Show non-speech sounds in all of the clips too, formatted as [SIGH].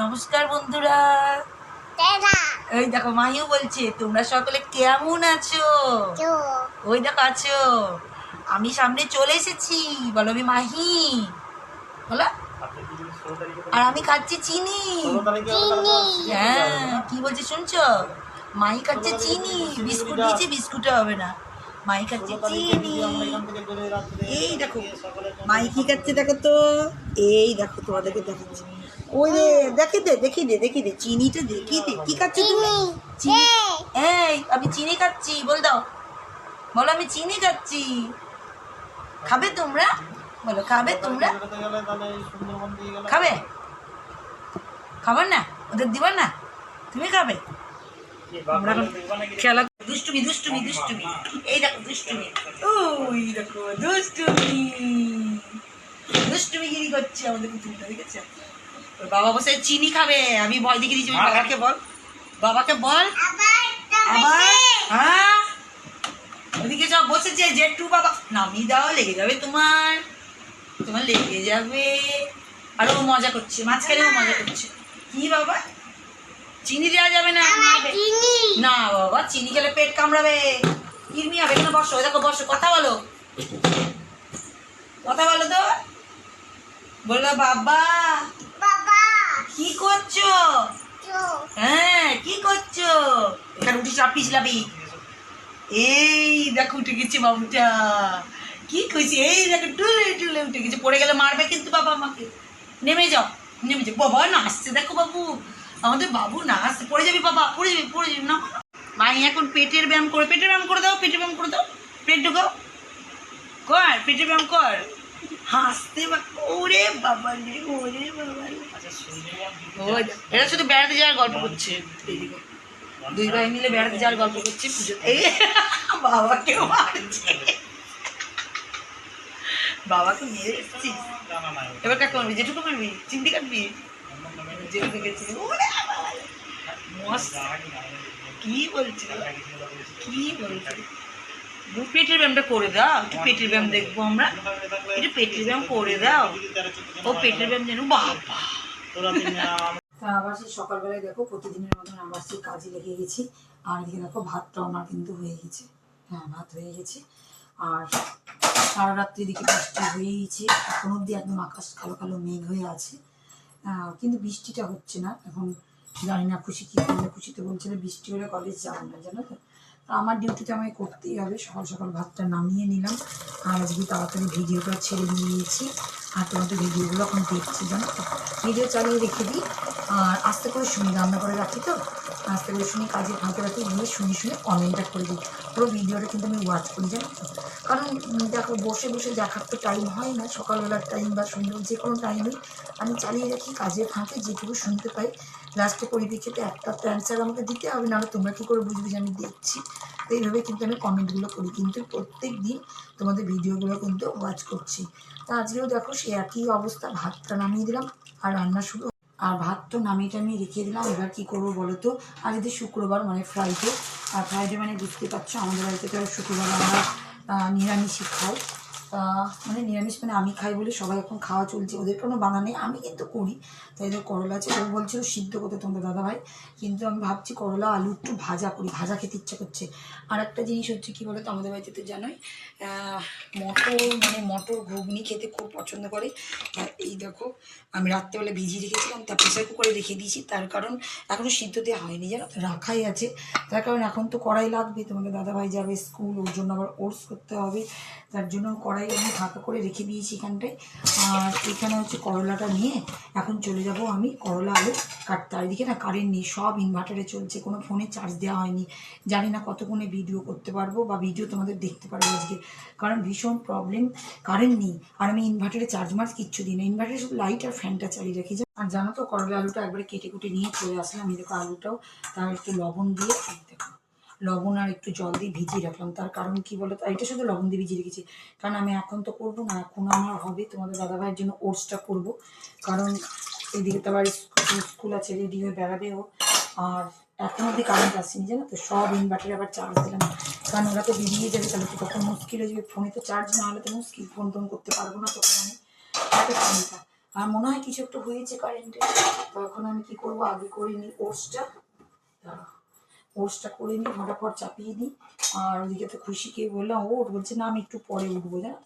নমস্কার বন্ধুরা। তেরা ওই দেখো মাইও বলছে তোমরা সকলে কেমন আছো? ওই দেখো আছো। আমি সামনে চলে এসেছি বলো আমি মাহি। বলো। আর আমি খাচ্ছি চিনি। চিনি। হ্যাঁ কি বলছে শুনছো? মাই খাচ্ছে চিনি। বিস্কুট দিয়েছে বিস্কুটে হবে না। মাই খাচ্ছে চিনি। এই দেখো মাই কি খাচ্ছে দেখো তো? এই দেখো তোমাদেরকে দেখাচ্ছি। ওই রে দেখি দে দেখি দে দেখি দে চিনিটা দেখি দে কি খাচ্ছ তুমি? চিনি। এই। আমি চিনি খাচ্ছি বল দাও। বলো আমি চিনি খাচ্ছি। খাবে তোমরা? বলো খাবে তোমরা? খাবে? খাবার না? ওদের দিবা না? তুমি খাবে? আমরা খেলা দুষ্টুমি দুষ্টুমি দুষ্টুমি। এই দেখো দুষ্টুমি। ওই দেখো দুষ্টুমি। দুষ্টুমি গিরি করছে আমাদের পুতুলটা দেখেছে? ওর বাবা বসে চিনি খাবে আমি ভয় দেখিয়ে দিচ্ছি বাবাকে বল। বাবাকে বল। আবার হ্যাঁ? ওদিকে বসেছে জেঠু বাবা। নামিয়ে দাও লেগে যাবে তোমার। তোমার লেগে যাবে। আর ও মজা করছে মাঝখানে ও মজা করছে। কি বাবা? চিনি দেওয়া যাবে না চিনি। না বাবা চিনি খেলে পেট কামড়াবে। কিরমি হবে এখানে বসো দেখো বসো কথা বলো। কথা বলো তো। বলল বাবা। কি করছ? হ্যাঁ কি করছ? এখানে উঠে চাপি চিলাপি এই দেখো উঠে গেছে বাবুটা। কি কইছে? এই দেখো টুলে টুলে উঠে গেছে। পড়ে গেলে মারবে কিন্তু বাবা আমাকে। নেমে যাও নেমে যাও। বাবা নাচছে দেখো বাবু। আমাদের বাবু নাচছে পড়ে যাবি বাবা, পড়ে যাবি পড়ে যাবি। না মাই এখন পেটের ব্যায়াম করে। পেটের ব্যায়াম করে দাও, পেটের ব্যায়াম করে দাও। পেট ঢুকাও। কর, পেটের ব্যায়াম কর। হাসতে বা ওরে বাবা রে ওরে বাবা রে। ওই শুধু বেড়াতে যাওয়ার গল্প করছে। দুই ভাই মিলে বেড়াতে যাওয়ার গল্প করছে পুজো বাবাকে মারছে। বাবাকে মেরে এসছিস এবার কাকে মারবি? যেটুকু মারবি? চিমটি কাটবি? যেটুকু গেছিস ওরে বাবা মস্ত। কি বলছিস কি বলছিস পেটের ব্যায়ামটা করে দাও, একটু পেটের ব্যায়াম দেখব আমরা। একটু পেটের ব্যায়াম করে দাও। ও পেটের ব্যায়াম যেন, বাবা। তা আবার সেই সকালবেলায় দেখো, প্রতিদিনের মতন সেই কাজে লেগে গেছি। আর আমার কিন্তু হয়ে গেছে। হ্যাঁ ভাত হয়ে গেছে। আর বৃষ্টি একদম আকাশ কালো কালো মেঘ হয়ে আছে। কিন্তু বৃষ্টিটা হচ্ছে না। এখন জানি না খুশি কী করলে খুশিতে বলছিল বৃষ্টি হলে কলেজ যাব না, জানো তো? তো আমার ডিউটিটা আমাকে করতেই হবে। সকাল সকাল ভাতটা নামিয়ে নিলাম। আর আজকে তাড়াতাড়ি ভিডিওটা ছেড়ে নিয়েছি আর তোমাদের ভিডিওগুলো এখন দেখছি, জানো তো? ভিডিও চালিয়ে রেখে দিই। আর আস্তে করে শুনি, রান্না করে রাখি তো? আস্তে করে শুনি কাজে ফাঁকে রাখি গিয়ে শুনে শুনে কমেন্টটা করে দিই। পুরো ভিডিওটা কিন্তু আমি ওয়াচ করি, জানো কারণ দেখো, বসে বসে দেখার তো টাইম হয় না, সকালবেলার টাইম বা সন্ধ্যে যে কোনো টাইমে আমি চালিয়ে রাখি, কাজের ফাঁকে যেটুকু শুনতে পাই। লাস্টে পরিপ্রেক্ষিতে একটা তো অ্যান্সার আমাকে দিতে হবে, নাহলে তোমরা কী করে বুঝবে যে আমি দেখছি? তো এইভাবে কিন্তু আমি কমেন্টগুলো করি। কিন্তু প্রত্যেক দিন তোমাদের ভিডিওগুলো কিন্তু ওয়াচ করছি। তা আজকেও দেখো সে একই অবস্থা, ভাতটা নামিয়ে দিলাম, আর রান্না শুরু আর ভাত তো নামিয়ে টামিয়ে রেখে দিলাম। এবার কী করব বলো তো? আর যদি শুক্রবার মানে ফ্রাইডে আর ফ্রাইডে মানে বুঝতে পারছ আমাদের বাড়িতে তো শুক্রবার আমরা নিরামিষই খাই। মানে নিরামিষ মানে আমি খাই বলে সবাই এখন খাওয়া চলছে। ওদের কোনো বাধা নেই, আমি কিন্তু করি। তাই এদের করলা আছে, ও বলছিল সিদ্ধ করতে তোমাদের দাদা ভাই কিন্তু আমি ভাবছি করলা, আলু একটু ভাজা করি, ভাজা খেতে ইচ্ছা করছে। আর একটা জিনিস হচ্ছে কী বলো তো আমাদের বাড়িতে তো জানোই মটর মানে মটর ঘুগনি খেতে খুব পছন্দ করে। এই দেখো, আমি রাত্রেবেলা ভিজিয়ে রেখেছিলাম, তা প্রেসার কুকারে রেখে দিয়েছি। তার কারণ এখনও সিদ্ধ দেওয়া হয়নি, জানো রাখাই আছে। তার কারণ এখন তো কড়াই লাগবে, তোমাদের দাদাভাই যাবে স্কুল, ওর জন্য আবার ওটস করতে হবে। তার জন্য কড়াই আমি ফাঁকা করে রেখে দিয়েছি এখানটায়। আর এখানে হচ্ছে করলাটা নিয়ে এখন চলে যাব আমি করলা আলু কাটতে। আর এদিকে না কারেন্ট নেই, সব ইনভার্টারে চলছে, কোনো ফোনে চার্জ দেওয়া হয়নি। জানি না কতক্ষণে ভিডিও করতে পারব বা ভিডিও তোমাদের দেখতে পারব আজকে। কারণ ভীষণ প্রবলেম কারেন্ট নেই। আর আমি ইনভার্টারে চার্জ মার্জ কিচ্ছু দিই না। ইনভার্টারে শুধু লাইট আর ফ্যানটা চালিয়ে রাখি। আর জানো তো, করলা আলুটা একবারে কেটে কুটে নিয়ে চলে আসলাম। দেখো আলুটাও, তার একটু লবণ দিয়ে দেখো। লবণ আর একটু জল দিয়ে ভিজিয়ে রাখলাম। তার কারণ কি বলো তো এটা শুধু লবণ দিয়ে ভিজিয়ে রেখেছি। কারণ আমি এখন তো করব না, এখন আমার হবে। তোমাদের দাদাভাইয়ের জন্য ওটসটা করব। কারণ এদিকে তো আবার স্কুল আছে, রেডি হয়ে বেড়াবে ও। আর এখন অব্দি কারেন্ট আসেনি, জানো তো? সব ইনভার্টারে আবার চার্জ দিলাম। কারণ ওরা তো বেরিয়ে যাবে তাহলে তো তখন মুশকিল হয়ে যাবে। ফোনে তো চার্জ না হলে তো মুশকিল। ফোন টোন করতে পারব না তখন আমি। চিন্তা। আর মনে হয় কিছু একটা হয়েছে কারেন্টে তো এখন আমি কি করব? আগে করে নিই ওটসটা। দাঁড়া ওটসটা করে নিই, ফটাফট চাপিয়ে দিই। আর ওদিকে তো খুশিকে বললাম ওট বলছে, না, আমি একটু পরে উঠবো, জানো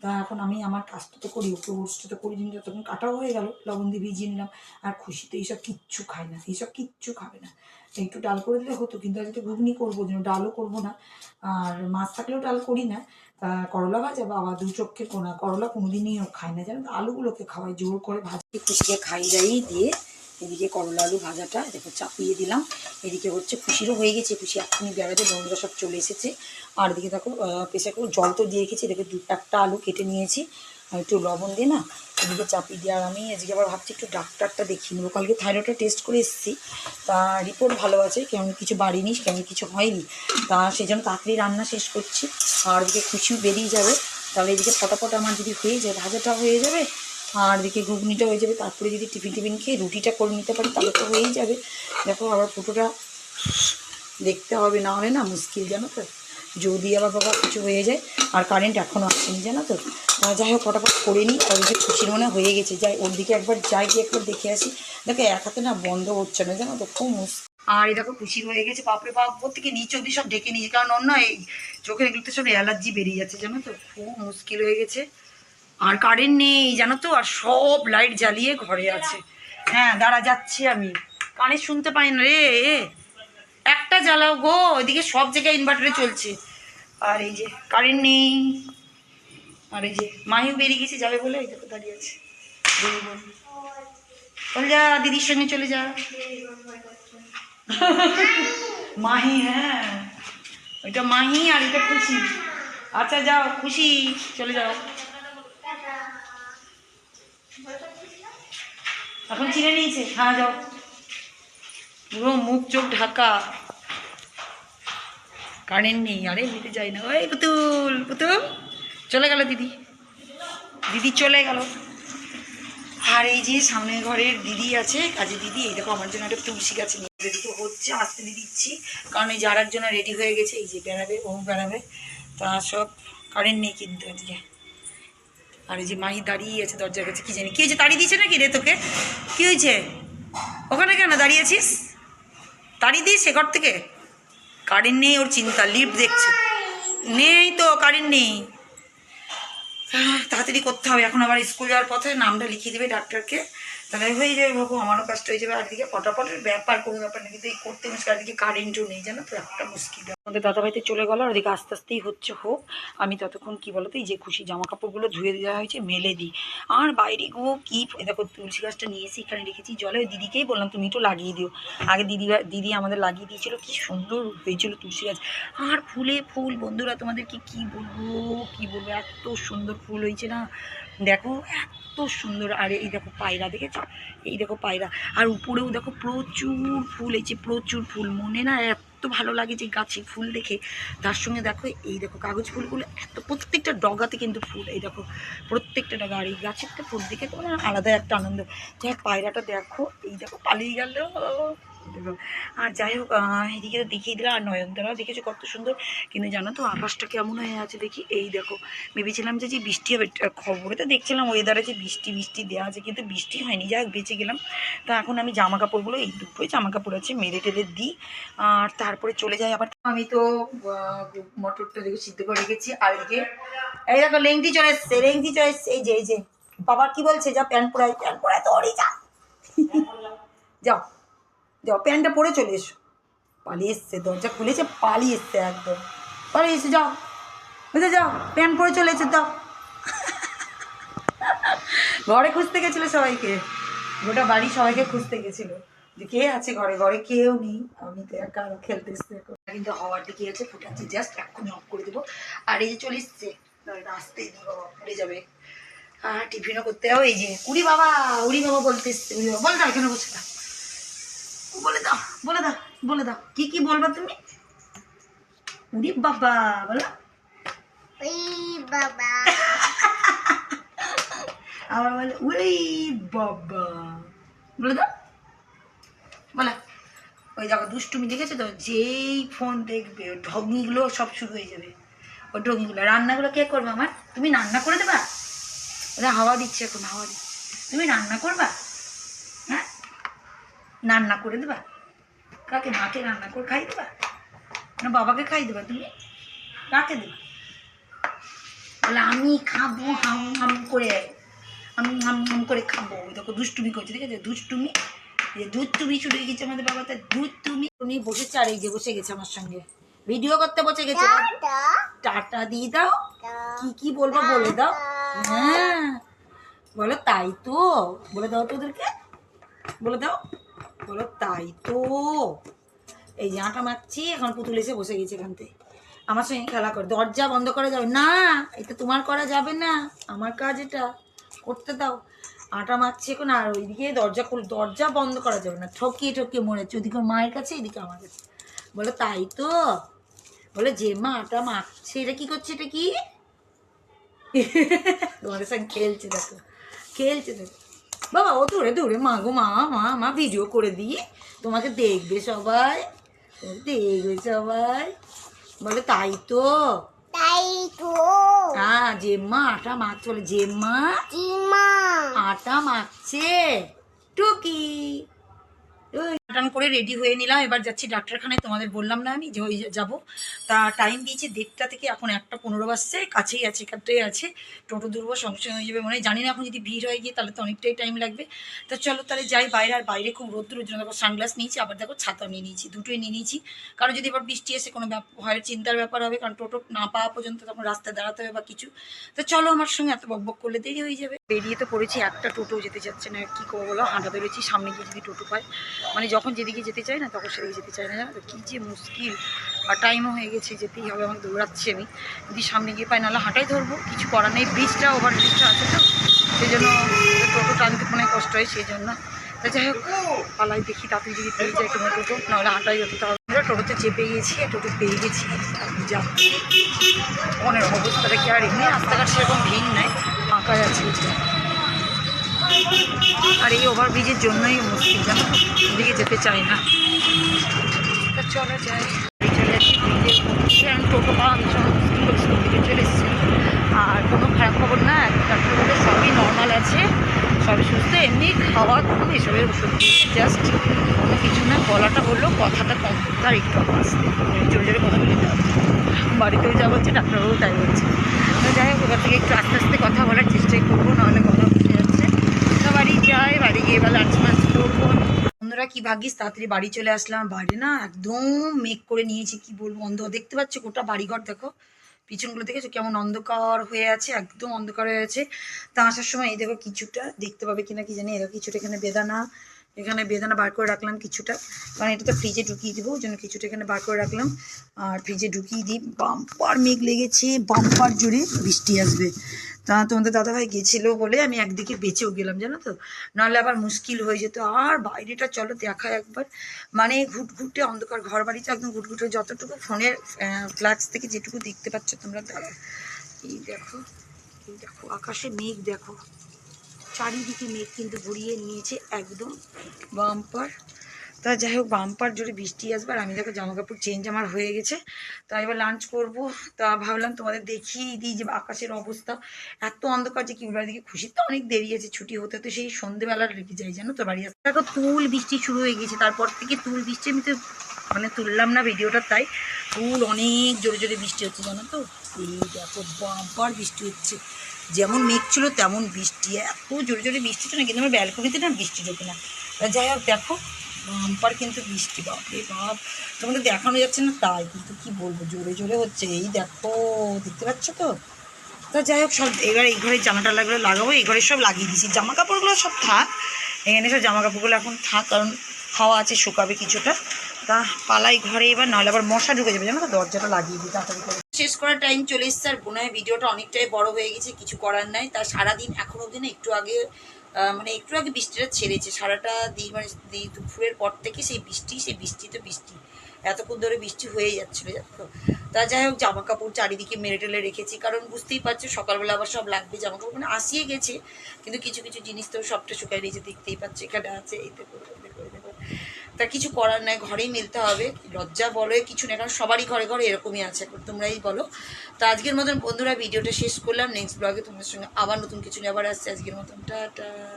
তো? এখন আমি আমার কাজটা তো করি, ওকে ওটসটা তো করি দিন যতক্ষণ কাটাও হয়ে গেল, লবণ দিয়ে ভিজিয়ে নিলাম। আর খুশি তো এইসব কিচ্ছু খায় না, এইসব কিচ্ছু খাবে না। একটু ডাল করে দিলে হতো, কিন্তু আজকে ঘুগনি করব, যেন ডালও করব না। আর মাছ থাকলেও ডাল করি না। তা করলা ভাজা, বাবা দু চক্ষে কোনা, করলা কোনোদিনই ও খায় না, জানো আলুগুলোকে খাওয়াই জোর করে ভাজি, খুশিকে খাই দাইয়ে দিয়ে এদিকে করলা আলু ভাজাটা, দেখো চাপিয়ে দিলাম। এদিকে হচ্ছে খুশিরও হয়ে গেছে, খুশি এখনই বেড়াতে বন্ধুরা সব চলে এসেছে। আর এদিকে দেখো প্রেশার করে জল তো দিয়ে রেখেছি, দেখো দু একটা আলু কেটে নিয়েছি। আর একটু লবণ দিয়ে না, এদিকে চাপিয়ে দিয়ে, আর আমি আজকে আবার ভাবছি একটু ডাক্তারটা দেখিয়ে নেব। কালকে থাইরয়েডটা টেস্ট করে এসেছি, তা রিপোর্ট ভালো আছে, কেমন কিছু বাড়িনি, কেমন কিছু হয়নি। তা সেই জন্য তাড়াতাড়ি রান্না শেষ করছি, আর এদিকে খুশিও বেরিয়ে যাবে, তাহলে এদিকে ফটাফট আমার যদি হয়ে যায়, ভাজাটা হয়ে যাবে আর দিকে ঘুগনিটা হয়ে যাবে, তারপরে যদি টিফিন টিফিন খেয়ে রুটিটা করে নিতে পারি, তাহলে তো হয়েই যাবে। দেখো আবার ফটোটা দেখতে হবে, না হলে না মুশকিল, জানো তো? যদি আবার বাবা কিছু হয়ে যায়, আর কারেন্ট এখনও আসেনি, জানো তো? যাই হোক, ফটাফট করে নিই আর ওই যে খুশির মনে হয়ে গেছে। যাই, ওর দিকে একবার যাই, গিয়ে একবার দেখে আসি। দেখো, এক হাতে না বন্ধ হচ্ছে না, জানো তো? খুব মুশকিল। আর এই দেখো, খুশির হয়ে গেছে, বাপরে বাপ ওর থেকে নিচ অব্দি সব ডেকে নিয়েছে। কারণ অন্য এই চোখের এগুলোতে সব অ্যালার্জি বেরিয়ে যাচ্ছে, জানো তো? খুব মুশকিল হয়ে গেছে। আর কারেন্ট নেই জানো তো আর সব লাইট জ্বালিয়ে ঘরে আছে। হ্যাঁ দাঁড়া, যাচ্ছি আমি। কানে শুনতে পাই না রে। একটা জ্বালাও গো, ওইদিকে সব জায়গায় ইনভার্টারে চলছে। আর এই যে কারেন্ট নেই। আর এই যে মাহিও বেরিয়ে গেছে, যাবে বলে এই দেখো দাঁড়িয়ে আছে। চলে যা, দিদির সঙ্গে চলে যা। মাহি হ্যাঁ। ওইটা মাহি আর এটা খুশি। আচ্ছা যাও, খুশি। চলে যাও। এখন চিনে নিয়েছে হ্যাঁ যাও। পুরো মুখ, চোখ ঢাকা। কারেন্ট নেই, আরে নিতে যাই না। ওই পুতুল পুতুল। চলে গেল দিদি। দিদি চলে গেল। আর এই যে সামনের ঘরের দিদি আছে কাজে দিদি, এই দেখো আমার জন্য একটা তুলসী গাছ নিয়ে রেডি তো হচ্ছে আসতে দিচ্ছি। কারণ এই যারার জন্য রেডি হয়ে গেছে, এই যে বেড়াবে, ও বেড়াবে। তা সব কারেন্ট নেই কিন্তু আজকে আর এই যে মাহি দাঁড়িয়ে আছে দরজার কাছে, কি জানি, কি হয়েছে তাড়ি দিয়েছে নাকি রে তোকে? কি হয়েছে? ওখানে কেন দাঁড়িয়েছিস তাড়িয়ে দিয়েছে ঘর থেকে। কারেন্ট নেই ওর চিন্তা, লিফট দেখছে। নেই তো কারেন্ট নেই। তাড়াতাড়ি করতে হবে, এখন আবার স্কুল যাওয়ার পথে নামটা লিখিয়ে দেবে ডাক্তারকে। তাহলে হয়ে যাবে বাবু আমারও কষ্ট হয়ে যাবে আর দিকে ফটাফটের ব্যাপার কোনো ব্যাপার না, কিন্তু এই করতে মুশকিল দিকে কারেন্টও নেই, জানো তো, একটা মুশকিল আমাদের দাদাভাইতে চলে গেল, আর ওদিকে আস্তে আস্তেই হচ্ছে হোক, আমি ততক্ষণ কি বলতো এই যে খুশি জামা কাপড়গুলো ধুয়ে দেওয়া হয়েছে, মেলে দিই। আর বাইরে গো, কি দেখো, তুলসী গাছটা নিয়ে এসে এখানে রেখেছি, জলে ওই দিদিকেই বললাম, তুমি একটু লাগিয়ে দিও। আগে দিদি দিদি আমাদের লাগিয়ে দিয়েছিল, কি সুন্দর হয়েছিল তুলসী গাছ। আর ফুলে ফুল, বন্ধুরা তোমাদেরকে কি বলব কি বলব, এত সুন্দর ফুল হয়েছে না দেখো এত সুন্দর, আর এই দেখো পায়রা দেখেছ? এই দেখো পায়রা, আর উপরেও দেখো প্রচুর ফুল, এই যে প্রচুর ফুল, মনে না এত ভালো লাগে যে গাছে ফুল দেখে। তার সঙ্গে দেখো, এই দেখো কাগজ ফুলগুলো, এত প্রত্যেকটা ডগাতে কিন্তু ফুল, এই দেখো প্রত্যেকটা ডগা, আর এই গাছের তো ফুল দেখে তোমার আলাদা একটা আনন্দ। যাই পায়রাটা দেখো, এই দেখো পালিয়ে গেল। আর যাই হোক এদিকে তো দেখিয়ে দিলাম, আর নয়নতারাও দেখেছ কত সুন্দর। কিন্তু জানো তো, আকাশটা কেমন হয়ে আছে দেখি, এই দেখো, ভেবেছিলাম যে যে বৃষ্টি হবে খবরে তো দেখছিলাম ওয়েদারে যে বৃষ্টি বৃষ্টি দেওয়া আছে, কিন্তু বৃষ্টি হয়নি, যাই বেঁচে গেলাম। তা এখন আমি জামা কাপড়গুলো এই দুটোই জামা কাপড় আছে মেরে টেরে দিই, আর তারপরে চলে যাই আবার। আমি তো মটরটা দেখে সিদ্ধ করে রেখেছি, আর এদিকে, এই দেখো, লেংটি চলে এসছে, লেংটি চলে এসছে, এই যে এই যে, বাবা কি বলছে, যা প্যান্ট পরাই প্যান্ট পরাই তো যা। যাও। যাও প্যান্টটা পরে চলে এসো। পালিয়ে এসছে, দরজা খুলেছে, পালিয়ে এসছে একদম। পালিয়ে এসে যাও। বুঝে যাও, প্যান্ট পরে চলে এসে, দাও। ঘরে খুঁজতে গেছিল সবাইকে। গোটা বাড়ি সবাইকে খুঁজতে গেছিল। যে কে আছে ঘরে? ঘরে কেউ নেই। আমি তো একা খেলতে এসছে। কিন্তু হওয়ার দিকে আছে? ফুটাচ্ছে। জাস্ট এক্ষুনি অফ করে দেবো। আর এই যে চলে এসছে আসতেই পড়ে যাবে। হ্যাঁ টিফিনও করতে হবে। এই যে, উড়ি বাবা উড়ি বাবা বলতে এসছে। বলে দাও এখানে বসে দাও বলে দাও বলে দাও বলে দাও। কি কি বলবা তুমি? উড়ি বাবা বলো। বাবা। [LAUGHS] আবার বলে উড়ি বাবা। বলে দাও। বলে। ওই দেখো দুষ্টুমি দেখেছ তো? যেই ফোন দেখবে ওই ঢগনিগুলো সব শুরু হয়ে যাবে। ওই ঢগনিগুলো রান্নাগুলো কে করবে আমার? তুমি রান্না করে দেবা? ওরা হাওয়া দিচ্ছে এখন হাওয়া দিচ্ছে। তুমি রান্না করবা? রান্না করে দেবা। কাকে মাকে রান্না করে খাই দেবা। না বাবাকে খাই দেবা তুমি? কাকে দেবা? বলে আমি খাব হাম হাম করে আমি হাম হাম করে খাব। দেখো দুষ্টুমি করছে ঠিক আছে? দুষ্টুমি। যে দুধ তুমি ছুটে গেছে আমাদের বাবা তার দুধ তুমি উনি বসেছে আর এই যে বসে গেছে আমার সঙ্গে। ভিডিও করতে বসে গেছে? টাটা। টাটা দিয়ে দাও। কি কি বলব বলে দাও। হ্যাঁ। বলো তাই তো। বলে দাও তো ওদেরকে। বলে দাও। বলো, তাই তো। এই যে আটা মাখছি, এখন পুতুল এসে বসে গেছে এখান থেকে। আমার সঙ্গে খেলা করে, দরজা বন্ধ করা যাবে। না, এটা তোমার করা যাবে না, আমার কাজ এটা। করতে দাও। আটা মাখছি এখন, আর ওইদিকে দরজা খুল, দরজা বন্ধ করা যাবে না। ঠকিয়ে ঠকিয়ে মরেছে ওদিকে মায়ের কাছে, এদিকে আমার কাছে। বলো, তাই তো। বলে, যে মা আটা মাখছে, এটা কি করছে, এটা কি? তোমাদের সঙ্গে খেলছে, দেখো। খেলছে, দেখো। বাবা ও ধরে ধরে মা গো মা মা মা ভিডিও করে দিয়ে তোমাকে দেখবে সবাই। দেখবে সবাই। বলে তাই তো। তাই তো। হ্যাঁ জেম্মা আটা মাখছে বলে জেম্মা জিমা আটা মাখছে। টুকি। টান করে রেডি হয়ে নিলাম। এবার যাচ্ছি ডাক্তারখানায়। তোমাদের বললাম না আমি যে ওই যাব। তা টাইম দিয়েছি দেড়টা থেকে, এখন একটা পনেরো বাজছে। কাছেই আছে এখানটাই আছে। টোটো দুর্ব সঙ্গে হয়ে যাবে। মনে জানি না এখন যদি ভিড় হয়ে গিয়ে, তাহলে তো অনেকটাই টাইম লাগবে। তা চলো তাহলে যাই বাইরে। আর বাইরে খুব রোদ্দুর জন্য দেখো সানগ্লাস নিয়েছি, আবার দেখো ছাতা নিয়ে নিয়েছি, দুটোই নিয়ে নিয়েছি। কারণ যদি এবার বৃষ্টি এসে কোনো ভয়ের চিন্তার ব্যাপার হবে, কারণ টোটো না পাওয়া পর্যন্ত তখন রাস্তায় দাঁড়াতে হবে বা কিছু। তো চলো আমার সঙ্গে এত বক বক করলে দেরি হয়ে যাবে। বেরিয়ে তো পড়েছি একটা টোটো যেতে যাচ্ছে না, কি করব বলো? হাঁটা বেরোচ্ছি, সামনে গিয়ে যদি টোটো পাই। মানে যখন যেদিকে যেতে চাই না, তখন সেদিকে যেতে চাই না, জানো তো? কী যে মুশকিল। আর টাইমও হয়ে গেছে, যেতেই হবে আমাকে দৌড়াচ্ছি আমি। যদি সামনে গিয়ে পাই নাহলে হাঁটাই ধরবো, কিছু করার নেই ব্রিজটা ওভার ব্রিজটা আছে তো? সেই জন্য টোটো টানতে কোনো কষ্ট হয়, সেই জন্য। তা যাই হোক, পালাই দেখি তাতে যদি পেয়ে যায় কোনো টোটো নাহলে হাঁটাই যেতে আমরা টোটোতে চেপে গেছি, টোটো পেয়ে গেছি যাচ্ছি। মনের অবস্থাটা কি আর এমনি রাস্তাঘাট সেরকম ভিড় নাই ফাঁকা আছে আর এই ওভারব্রিজের জন্যই মুশকিল জানো? ওদিকে যেতে চাই না। যাই। আমি টোটো পাওয়া চলে এসেছি। আর কোনো খারাপ খবর না ডাক্তার বলে সবই নর্মাল আছে। সবই সুস্থ, এমনি খাওয়া ঘুম এসবের ওষুধ জাস্ট কোনো কিছু না, গলাটা হলো কথাটা কম। আর একটু আসতে জোরে জোরে কথা বলে। দেওয়া বাড়িতেও যা বলছে ডাক্তারবাবু তাই বলছে। যাই হোক, এবার থেকে একটু আস্তে আস্তে কথা বলার চেষ্টাই করব নাহলে গলা উঠে যাচ্ছে তো বাড়ি যাই বাড়ি গিয়ে এবার লাঞ্চ মাঞ্চ করব বন্ধুরা কি ভাগ্যিস, তাড়াতাড়ি বাড়ি চলে আসলাম। বাইরে না একদম মেঘ করে নিয়েছি, কি বলব অন্ধ দেখতে পাচ্ছ গোটা বাড়িঘর, দেখো। পিছনগুলো দেখেছ? কেমন অন্ধকার হয়ে আছে, একদম অন্ধকার হয়ে আছে। তা আসার সময় এই দেখো কিছুটা দেখতে পাবে কিনা কি জানি। এরা কিছুটা এখানে বেদানা এখানে বেদানা বার করে রাখলাম কিছুটা। কারণ এটা তো ফ্রিজে ঢুকিয়ে দেবো, ওই জন্য কিছুটা এখানে বার করে রাখলাম। আর ফ্রিজে ঢুকিয়ে দিই, বাম্পার মেঘ লেগেছে, বাম্পার জুড়ে বৃষ্টি আসবে। তা তোমাদের দাদাভাই গেছিল বলে আমি একদিকে বেঁচেও গেলাম, জানো তো? নাহলে আবার মুশকিল হয়ে যেত। আর বাইরেটা চলো দেখা একবার। মানে ঘুটঘুটে অন্ধকার ঘর বাড়িতে একদম ঘুটঘুটে। যতটুকু ফোনের ফ্ল্যাক্স থেকে যেটুকু দেখতে পাচ্ছ তোমরা দাঁড়াও এই দেখো এই দেখো, আকাশে মেঘ, দেখো। চারিদিকে মেঘ কিন্তু ঘুরিয়ে নিয়েছে একদম। বাম্পার। তা যাই হোক বাম্পার জোরে বৃষ্টি আসবে আর আমি দেখো জামা কাপড় চেঞ্জ আমার হয়ে গেছে। তা এবার লাঞ্চ করব। তা ভাবলাম তোমাদের দেখিয়ে দিই যে আকাশের অবস্থা। এত অন্ধকার যে কি বলব দিকে খুশি তো অনেক দেরি আছে, ছুটি হতে তো সেই সন্ধেবেলা লেগে যাই জানো তো বাড়ি আসতে। দেখো তুল বৃষ্টি শুরু হয়ে গেছে তারপর থেকে তুল বৃষ্টি, আমি তো মানে তুললাম না ভিডিওটা, তাই তুল অনেক জোরে জোরে বৃষ্টি হচ্ছে, জানো তো। এই দেখো বাম্পার বৃষ্টি হচ্ছে, যেমন মেঘ ছিল তেমন বৃষ্টি, এত জোরে জোরে বৃষ্টি হচ্ছে না, কিন্তু আমার ব্যালকনিতে না বৃষ্টি ঢোকে না। যাই হোক, দেখো বাম্পার কিন্তু বৃষ্টি, বাপরে বাপ। তোমাদের দেখানো যাচ্ছে না তাই, কিন্তু কি বলব, জোরে জোরে হচ্ছে। এই দেখো, দেখতে পাচ্ছ তো? তা যাই হোক, সব এবার এই ঘরে জামাটা লাগলে লাগাবো, এই ঘরে সব লাগিয়ে দিয়েছি। জামা কাপড়গুলো সব থাক, এখানে সব জামা কাপড়গুলো এখন থাক, কারণ হাওয়া আছে, শুকাবে কিছুটা। তা পালাই ঘরে এবার, নাহলে আবার মশা ঢুকে যাবে, জানো তো? দরজাটা লাগিয়ে দিই তাড়াতাড়ি করে। শেষ করার টাইম চলে এসছে, আর বোনায় ভিডিওটা অনেকটাই বড় হয়ে গেছে, কিছু করার নাই। তা সারাদিন, এখন অবধি না, একটু আগে মানে একটু আগে বৃষ্টিটা ছেড়েছে, সারাটা দিন মানে দুপুরের পর থেকে সেই বৃষ্টি সেই বৃষ্টি তো বৃষ্টি। এতক্ষণ ধরে বৃষ্টি হয়ে যাচ্ছিল তো? তা যাই হোক জামা কাপড় চারিদিকে মেরে টেলে রেখেছি, কারণ বুঝতেই পারছ, সকালবেলা আবার সব লাগবে জামা কাপড় মানে আসিয়ে গেছে, কিন্তু কিছু কিছু জিনিস তো সবটা শুকাই রয়েছে দেখতেই পাচ্ছে, এখানে আছে এতে দেখো। এই দেখো, এই দেখো। তা কিছু করার নাই ঘরেই মিলতে হবে। লজ্জা বলো কিছু নেই কারণ সবারই ঘরে ঘরে এরকমই আছে তোমরাই বলো। তো আজকের মতন বন্ধুরা ভিডিওটা শেষ করলাম। নেক্সট ব্লগে তোমাদের সঙ্গে আবার নতুন কিছু নিয়ে আবার আসছে। আজকের মতন টাটা।